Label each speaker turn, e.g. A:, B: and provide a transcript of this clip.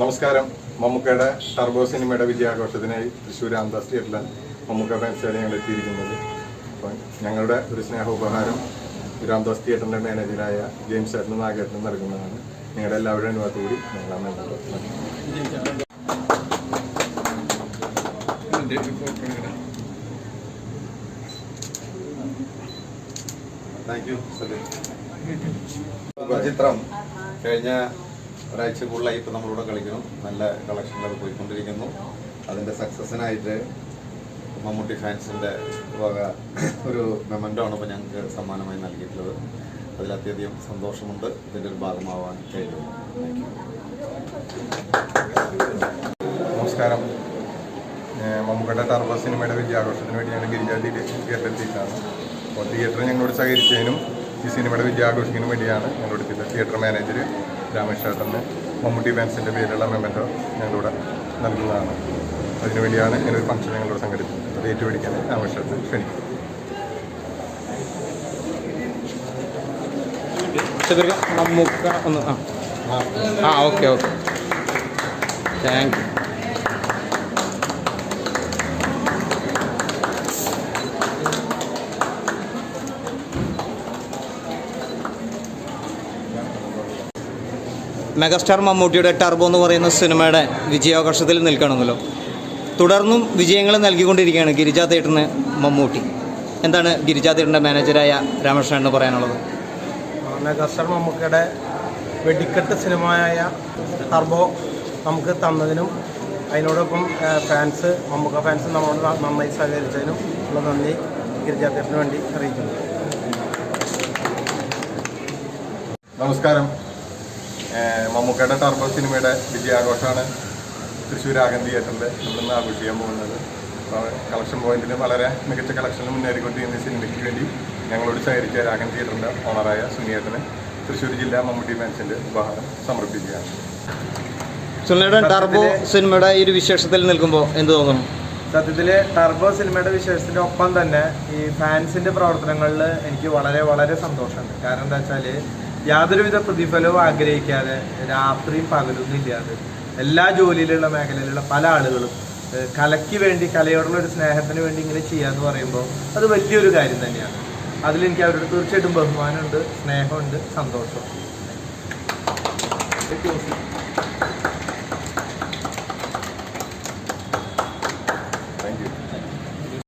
A: നമസ്കാരം. മമ്മൂക്കയുടെ ടർബോ സിനിമയുടെ വിജയാഘോഷത്തിനായി തൃശ്ശൂർ ആന്താസ് തിയേറ്ററിലാണ് മമ്മൂക്ക ഫാൻസാണ് ഞങ്ങൾ എത്തിയിരിക്കുന്നത്. അപ്പം ഞങ്ങളുടെ ഒരു സ്നേഹ ഉപഹാരം രാംദാസ് തിയേറ്ററിന്റെ മാനേജറായ ജെയിംസ് ചേട്ടനും നാഗേട്ടനും നൽകുന്നതാണ്. നിങ്ങളുടെ എല്ലാവരുടെയും നൽകുന്നത് നന്ദി.
B: താങ്ക് യു ചിത്രം കഴിഞ്ഞ ഒരാഴ്ച കൂടുതലായി ഇപ്പം നമ്മളിവിടെ കളിക്കണം നല്ല കളക്ഷനിൽ അത് പോയിക്കൊണ്ടിരിക്കുന്നു. അതിന്റെ സക്സസിനായിട്ട് മമ്മൂട്ടി ഫാൻസിന്റെ വക ഒരു മെമന്റോ ആണ് ഇപ്പോൾ ഞങ്ങൾക്ക് സമ്മാനമായി നൽകിയിട്ടുള്ളത്. അതിൽ അത്യധികം സന്തോഷമുണ്ട്. ഇതിന്റെ ഒരു ഭാഗമാവാൻ താങ്ക്
A: നമസ്കാരം. മമ്മൂക്കട്ടെ ടർബ സിനിമയുടെ വിജയാഘോഷത്തിന് വേണ്ടി ഞങ്ങൾ ഗിരിജ തിയേറ്ററിൽ എത്തിയിട്ടാണ്. അപ്പോൾ തിയേറ്റർ ഞങ്ങളോട് സഹകരിച്ചതിനും ഈ സിനിമയുടെ വിജയാഘോഷത്തിനും വേണ്ടിയാണ് ഞങ്ങളുടെ തിയേറ്റർ മാനേജർ രാമേഷ് ചേട്ടന് മമ്മൂട്ടി ഫാൻസിന്റെ പേരിലുള്ള മെമ്മന്റോ ഞങ്ങളിവിടെ നൽകുന്നതാണ്. അതിനുവേണ്ടിയാണ് ഇങ്ങനെ ഒരു ഫംഗ്ഷൻ ഞങ്ങളിവിടെ സംഘടിപ്പിച്ചത് അത് ഏറ്റുപിടിക്കാൻ രാമേഷ് ചേട്ടനെ ക്ഷണിക്കും
C: ഒന്ന് ആ. Okay okay. Thank you megastar മമ്മൂട്ടിയുടെ ടർബോ എന്ന് പറയുന്ന സിനിമയുടെ വിജയാഘോഷത്തിൽ നിൽക്കണമല്ലോ. തുടർന്നും വിജയങ്ങൾ നൽകിക്കൊണ്ടിരിക്കുകയാണ് ഗിരിജാ തേട്ടന് മമ്മൂട്ടി. എന്താണ് ഗിരിജാ തേട്ടന്റെ മാനേജറായ രാമകൃഷ്ണൻ പറയാനുള്ളത്?
D: മെഗാസ്റ്റാർ മമ്മൂക്കയുടെ വെടിക്കെട്ട് സിനിമയായ ടർബോ നമുക്ക് തന്നതിനും അതിനോടൊപ്പം ഫാൻസ് മമ്മൂക്ക ഫാൻസ് നമ്മളോട് നന്നായി സഹകരിച്ചതിനും ഉള്ള നന്ദി ഗിരിജാത്തേട്ടന് വേണ്ടി അറിയിക്കുന്നു.
A: നമസ്കാരം. മമ്മൂക്കയുടെ ടർബോ സിനിമയുടെ വിജയാഘോഷമാണ് തൃശ്ശൂർ ആഗൻ തിയേറ്ററിൽ നമ്മളിന്ന് ആഘോഷിക്കാൻ പോകുന്നത്. അപ്പോൾ കളക്ഷൻ പോയിന്റിൽ വളരെ മികച്ച കളക്ഷനിൽ മുന്നേറിക്കൊണ്ടിരിക്കുന്ന ഈ സിനിമയ്ക്ക് വേണ്ടി ഞങ്ങളോട് സഹകരിച്ച രാഗൻ തിയേറ്ററിന്റെ ഓണറായ സുനിയേട്ടന് തൃശ്ശൂർ ജില്ലാ മമ്മൂട്ടി മാൻസിന്റെ ഉപഹാരം സമർപ്പിക്കുകയാണ്.
C: സുനിയുടെ ടർബോ സിനിമയുടെ ഈ ഒരു വിശേഷത്തിൽ നിൽക്കുമ്പോൾ എന്ത് തോന്നുന്നു
D: സത്യത്തിൽ ടർബോ സിനിമയുടെ വിശേഷത്തിന്റെ ഒപ്പം തന്നെ ഈ ഫാൻസിന്റെ പ്രവർത്തനങ്ങളിൽ എനിക്ക് വളരെ വളരെ സന്തോഷമുണ്ട്. കാരണം എന്താ വെച്ചാൽ യാതൊരുവിധ പ്രതിഫലവും ആഗ്രഹിക്കാതെ രാത്രിയും പകലൊന്നും ഇല്ലാതെ എല്ലാ ജോലിയിലുള്ള മേഖലയിലുള്ള പല ആളുകളും കലയ്ക്ക് വേണ്ടി കലയോടുള്ള ഒരു സ്നേഹത്തിന് വേണ്ടി ഇങ്ങനെ ചെയ്യാന്ന് പറയുമ്പോൾ അത് വലിയൊരു കാര്യം തന്നെയാണ്. അതിലെനിക്ക് അവരോട് തീർച്ചയായിട്ടും ബഹുമാനമുണ്ട് സ്നേഹമുണ്ട് സന്തോഷമുണ്ട്.